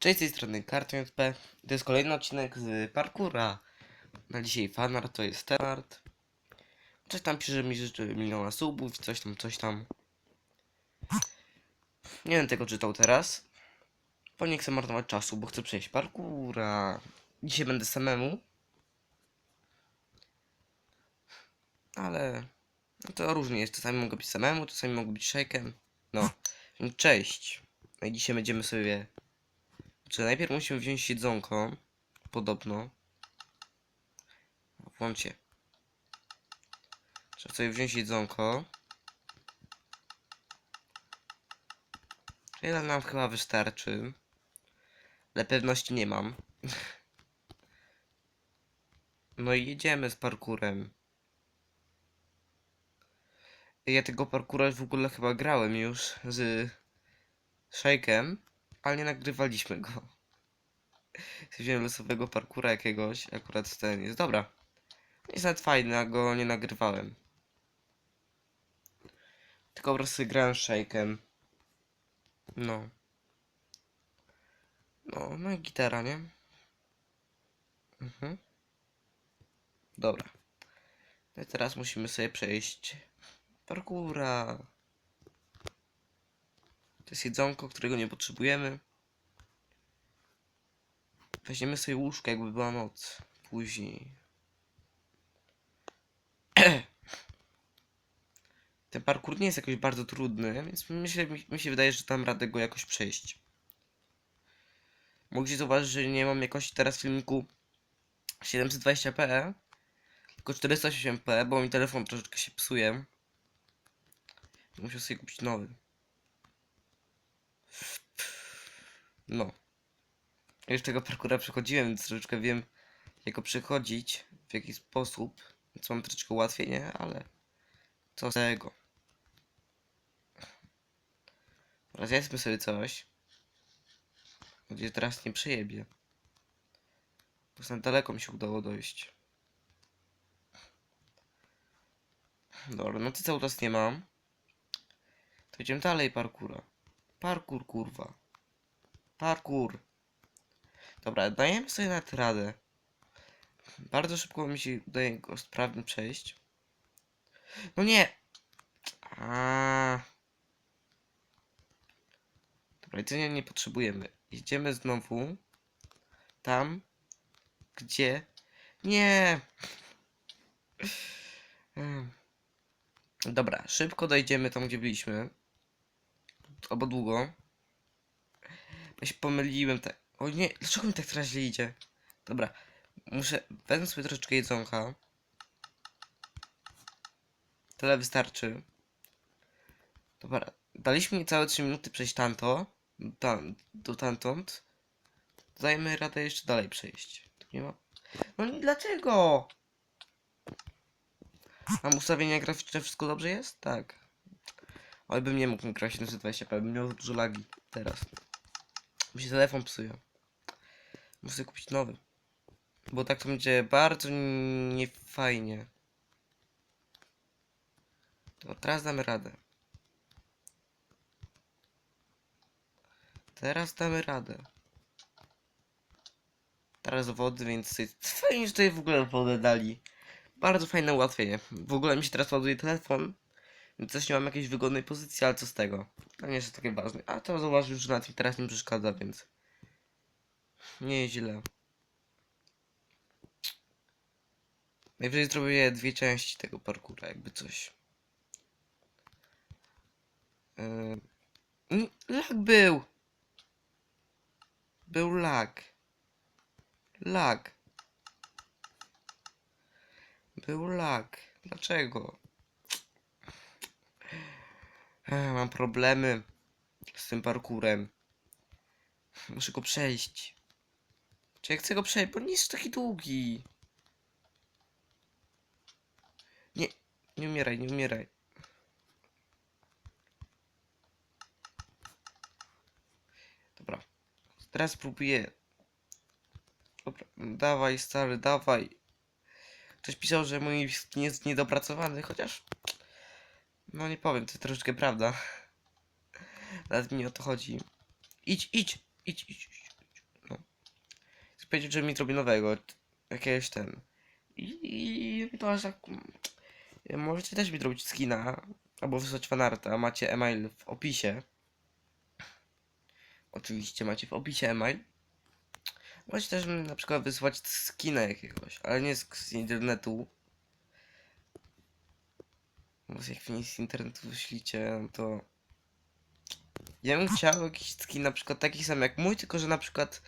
Cześć, z tej strony KartonJP. To jest kolejny odcinek z parkura. Na dzisiaj fanart to jest tenart. Coś tam pisze, mi życzy miliona subów, coś tam, coś tam. Nie będę tego czytał teraz. Bo nie chcę marnować czasu, bo chcę przejść parkura. Dzisiaj będę samemu. Ale no to różnie jest. Czasami mogę być samemu, czasami mogę być shake'em. No, cześć. No i dzisiaj będziemy sobie czy najpierw musimy wziąć jedzonko? Podobno. Włączcie. Trzeba sobie wziąć jedzonko. Tyle nam chyba wystarczy. Ale pewności nie mam. No i jedziemy z parkurem. Ja tego parkura w ogóle chyba grałem już z Shake'em, ale nie nagrywaliśmy go. Wziąłem losowego parkura jakiegoś, akurat ten jest. Dobra. Jest nawet fajny, a go nie nagrywałem. Tylko po prostu grałem Shake'em. No. No, no i gitara, nie? Mhm. Dobra. No i teraz musimy sobie przejść parkura. To jest jedzonko, którego nie potrzebujemy. Weźmiemy sobie łóżko, jakby była noc. Później. Ten parkour nie jest jakoś bardzo trudny, więc myślę, mi, się wydaje, że tam radę go jakoś przejść. Mogliście zauważyć, że nie mam jakości teraz filmiku 720p, tylko 408p, bo mi telefon troszeczkę się psuje. Muszę sobie kupić nowy. No. Już tego parkura przechodziłem, więc troszeczkę wiem, jak go przechodzić, w jaki sposób. Więc mam troszeczkę łatwiej, nie? Ale co z tego? Zjedzmy sobie coś. Gdzie teraz nie przejebie. Bo na daleko mi się udało dojść. Dobra, no to cały czas nie mam. To idziemy dalej parkura. Parkur, kurwa. Parkur. Dobra, dajemy sobie nawet radę. Bardzo szybko mi się udaje go sprawnie przejść. No nie! A. Dobra, jedzenia nie potrzebujemy. Idziemy znowu tam, gdzie... Nie! Dobra, szybko dojdziemy tam, gdzie byliśmy. Albo długo. Ja się pomyliłem tak. O nie, dlaczego mi tak teraz źle idzie? Dobra, muszę. Wezmę sobie troszeczkę jedzonka. Tyle wystarczy. Dobra, daliśmy całe 3 minuty przejść tamto. Tam, do tamtąd. Dajmy radę jeszcze dalej przejść. Tu nie ma. No i dlaczego? Mam ustawienia graficzne, wszystko dobrze jest? Tak. Oj, bym nie mógł grać 720p, bym miał za dużo lagi teraz. Mi się telefon psuje. Muszę kupić nowy. Bo tak to będzie bardzo niefajnie. To teraz damy radę. Teraz damy radę. Teraz wody, więc fajnie, że tutaj w ogóle wodę dali. Bardzo fajne ułatwienie. W ogóle mi się teraz ładuje telefon. Też nie mam jakiejś wygodnej pozycji, ale co z tego? To nie jest takie ważne. A to zauważył, że na tym teraz nie przeszkadza, więc... Nie jest źle. Najwyżej zrobię dwie części tego parkura, jakby coś. Yy... był! Był lag. Lag. Był lag. Dlaczego? Mam problemy z tym parkurem. Muszę go przejść. Czy ja chcę go przejść, bo nie jest taki długi. Nie, nie umieraj, nie umieraj. Dobra. Teraz próbuję. Dobra, dawaj stary, dawaj. Ktoś pisał, że mój jest niedopracowany, chociaż... No nie powiem, to troszeczkę prawda. Nawet mi o to chodzi. Idź, idź, idź, idź, idź. idź. Chcę powiedzieć, że mi zrobi nowego. Jakiegoś ten. I, to aż tak... mm, Możecie też mi zrobić skina. Albo wysłać fanarta. Macie email w opisie. Oczywiście macie w opisie email. Możecie też na przykład wysłać skina jakiegoś, ale nie z internetu. Bo jak mi z internetu wyślicie, no to... Ja bym chciał jakiś skin na przykład taki sam jak mój, tylko że na przykład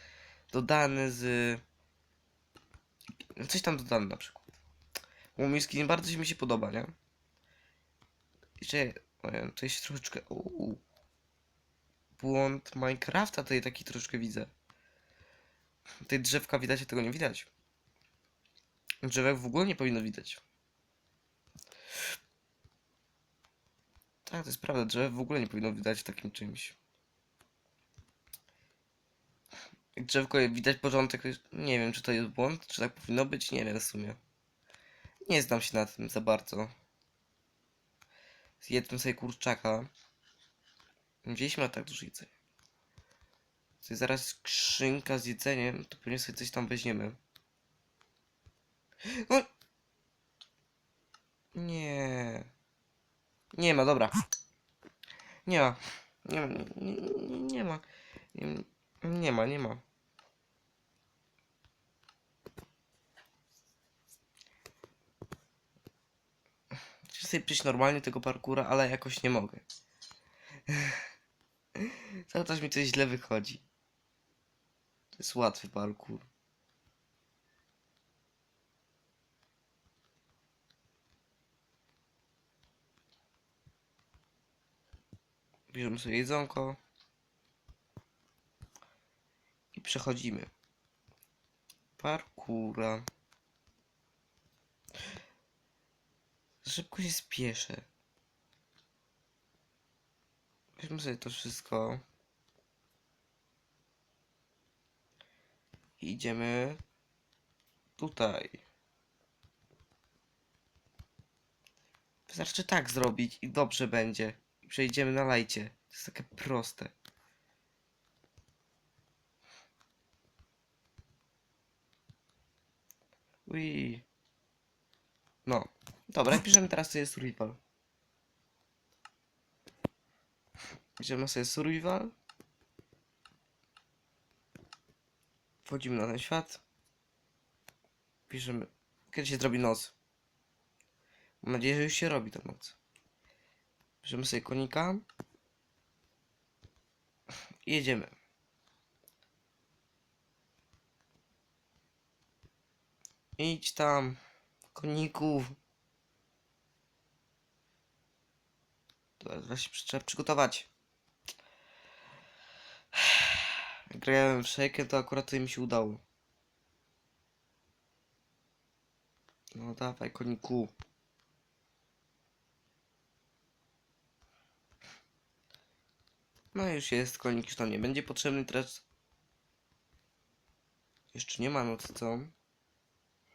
dodany z... Coś tam dodany na przykład. Bo mój skin bardzo mi się podoba, nie? Jeszcze... To jest troszeczkę... Uuu. Błąd Minecrafta tutaj taki troszeczkę widzę. Tej drzewka widać, a tego nie widać. Drzewek w ogóle nie powinno widać. Tak, to jest prawda, drzew w ogóle nie powinno widać w takim czymś. Drzewko widać porządek, nie wiem czy to jest błąd, czy tak powinno być, nie wiem w sumie. Nie znam się na tym za bardzo. Zjedzmy sobie kurczaka. Wzięliśmy na tak dużo jedzenia. Jest zaraz skrzynka z jedzeniem, to pewnie sobie coś tam weźmiemy. O! Nie. Nie ma, dobra. Nie ma. Nie ma, nie, nie, ma. Nie, ma, nie ma. Chcę sobie przejść normalnie tego parkura, ale jakoś nie mogę. Cały mi coś źle wychodzi. To jest łatwy parkour. Bierzemy sobie jedzonko. I przechodzimy. Parkura. Szybko się spieszę. Weźmy sobie to wszystko. I idziemy tutaj. Wystarczy tak zrobić i dobrze będzie. I przejdziemy na lajcie. To jest takie proste. Ui. No. Dobra, piszemy teraz sobie survival. Bierzemy sobie survival. Wchodzimy na ten świat. Piszemy. Kiedy się zrobi noc? Mam nadzieję, że już się robi ta noc. Bierzemy sobie konika. Jedziemy. Idź tam, koniku. Teraz przy- trzeba przygotować. Grałem w Shaken, to akurat to mi się udało. No dawaj, koniku. No już jest, konik już tam nie będzie potrzebny teraz. Jeszcze nie ma nocy, co?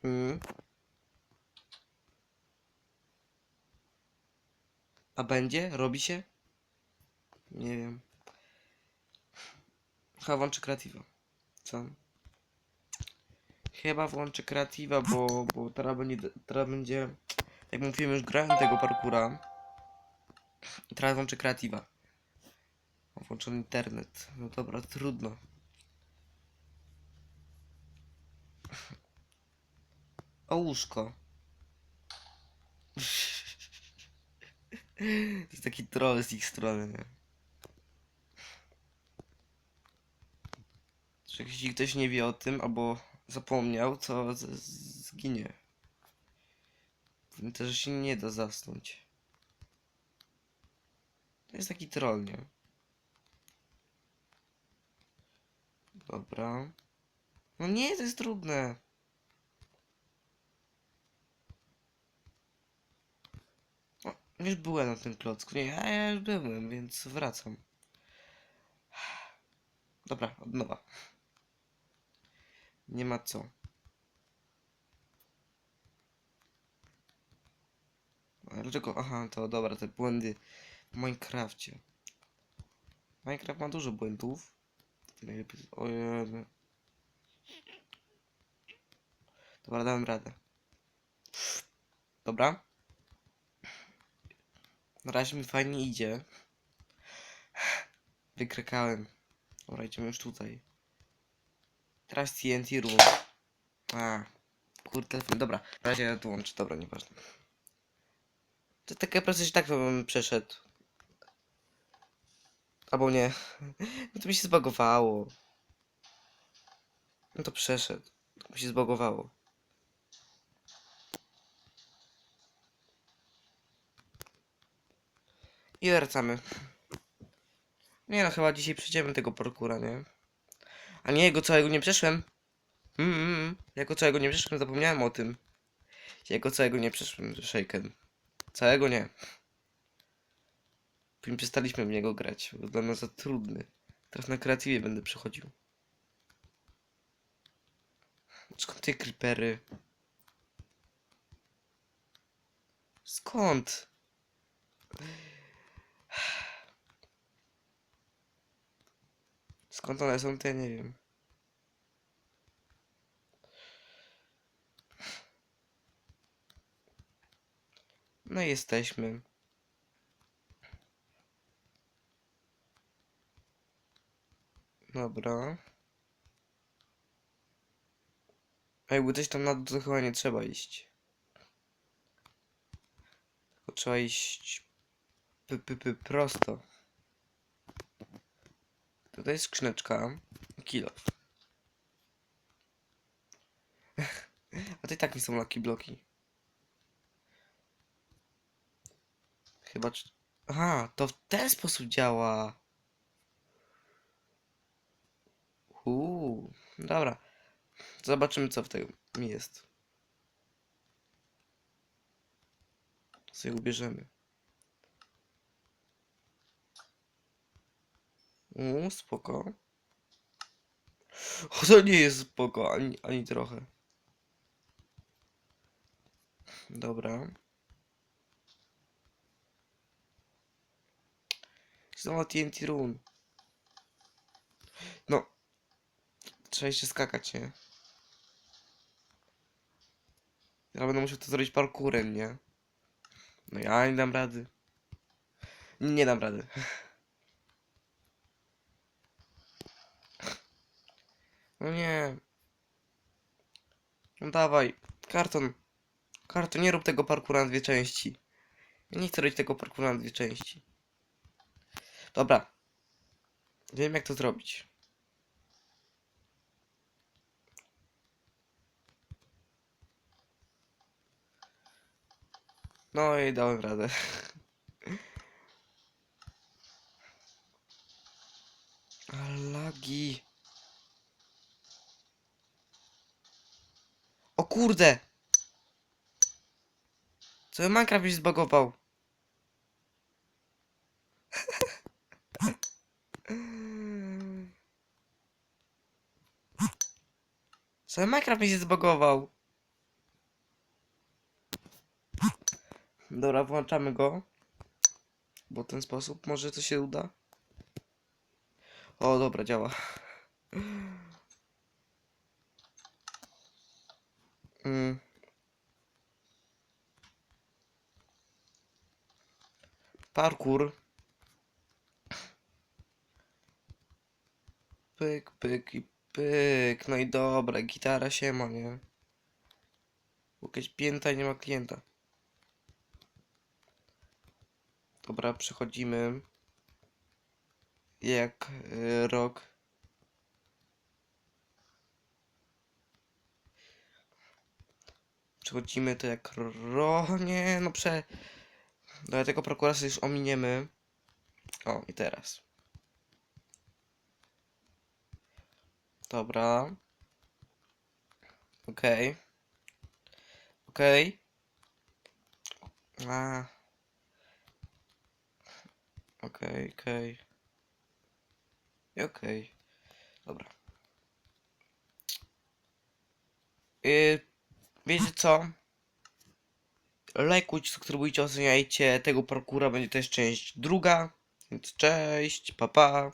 Hmm. A będzie? Robi się? Nie wiem. Chyba włączę kreatywa. Co? Chyba włączę kreatywa, bo, bo teraz będzie, teraz będzie, jak mówiłem, już grałem tego parkura. Teraz włączę kreatywa. Włączony internet. No dobra, trudno. O łóżko. To jest taki troll z ich strony, nie? Że jeśli ktoś nie wie o tym, albo zapomniał, to zginie. Też się nie da zasnąć. To jest taki troll, nie? Dobra. No nie, to jest trudne. O, już byłem na tym klocku. Nie, ja, już byłem, więc wracam. Dobra, od nowa. Nie ma co. A dlaczego? Aha, to dobra, te błędy w Minecrafcie. Minecraft ma dużo błędów. Najlepiej... O Jezu. Dobra, dałem radę. Dobra. Na razie mi fajnie idzie. Wykrekałem. Dobra, idziemy już tutaj. Teraz TNT room. A, kurde, telefon. Dobra, na razie dołączę. Dobra, nieważne. To takie proste, że tak to bym przeszedł. Albo nie. No to mi się zbagowało. No to przeszedł. To mi się zbagowało. I wracamy. Nie no, chyba dzisiaj przejdziemy tego parkura, nie? A nie, jego całego nie przeszłem. Mm, mm. Jego całego nie przeszłem, zapomniałem o tym. Jego całego nie przeszłem, Shaken. Całego nie. Przestaliśmy w niego grać, bo dla nas za trudny. Teraz na kreatywie będę przechodził. Skąd te creepery? Skąd? Skąd one są, to ja nie wiem. No i jesteśmy. Dobra. A jakby coś tam na to chyba nie trzeba iść. Tylko trzeba iść p, prosto. Tutaj jest skrzyneczka. Kilo. A to i tak nie są lucky bloki. Chyba. Aha, to w ten sposób działa. Uuu, dobra. Zobaczymy, co w tym jest. Co ubierzemy. Uuu, spoko. O, to nie jest spoko, ani, ani trochę. Dobra. Znowu TNT Rune. No. Trzeba jeszcze skakać, nie? Ja będę musiał to zrobić parkurem, nie? No ja nie dam rady. Nie dam rady. No nie. No dawaj. Karton. Karton, nie rób tego parkura na dwie części. Nie chcę robić tego parkura na dwie części. Dobra. Wiem jak to zrobić. No i dałem radę. Lagi. O kurde! Cały Minecraft mi się zbagował. Cały Minecraft mi się zbagował. Dobra, włączamy go. Bo w ten sposób może to się uda. O, dobra, działa. Mm. Parkour. Pyk, pyk i pyk. No i dobra, gitara się ma, nie? Jakaś pięta i nie ma klienta. Dobra, przechodzimy. Jak y, rok. Przechodzimy to jak ro... Nie, no prze... Do tego prokuratora już ominiemy. O, i teraz. Dobra. Okej. Okej. A. Okej, okej. I Okej. Dobra. Yy, wiecie co? Lajkujcie, subskrybujcie, oceniajcie. Tego parkura będzie też część druga. Więc cześć, pa pa.